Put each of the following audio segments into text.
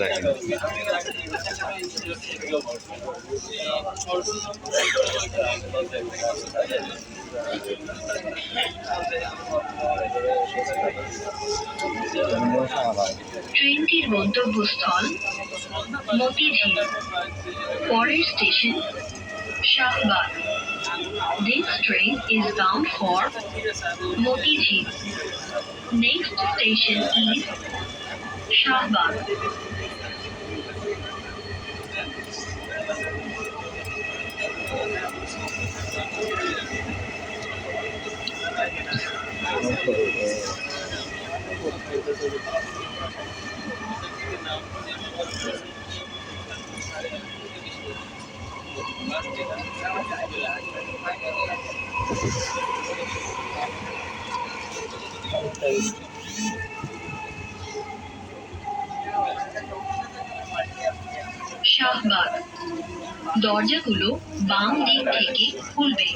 দেখেন ট্রেনটির গন্তব্যস্থল মতিঝিল পরের station Shahbag. This train is bound for Motijheel. Next station is Shahbag. Shahbag দরজাগুলো বাম দিক থেকে খুলবে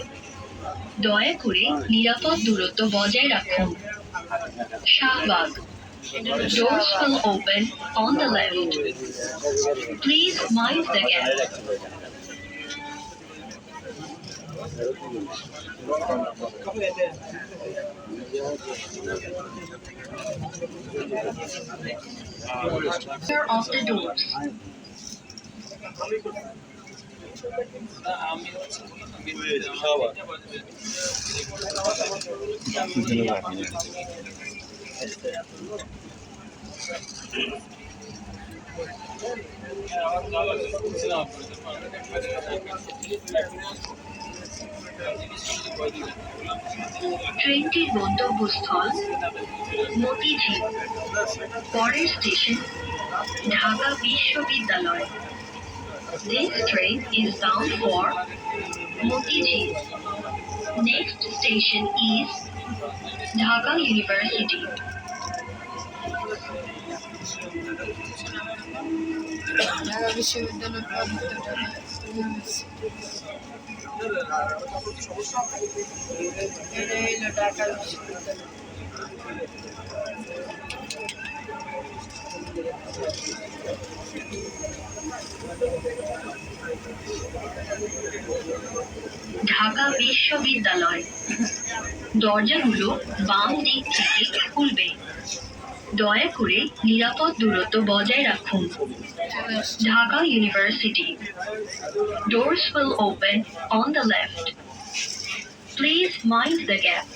দয়া করে নিরাপদ দূরত্ব বজায় রাখুন Shahbag Doors will open on the left. Please mind the gap. Clear of the doors. ট্রেনটির গন্তব্যস্থল মতিঝিল পরের স্টেশন ঢাকা বিশ্ববিদ্যালয় This train is bound for Motijheel. Next station is Dhaka University. বিশ্ববিদ্যালয় প্রদত্ত ঢাকা বিশ্ববিদ্যালয়। দরজাগুলো বাম দিক থেকে খুলবে। দয়া করে নিরাপদ দূরত্ব বজায় রাখুন। Dhaka university. Doors will open on the left please mind the gap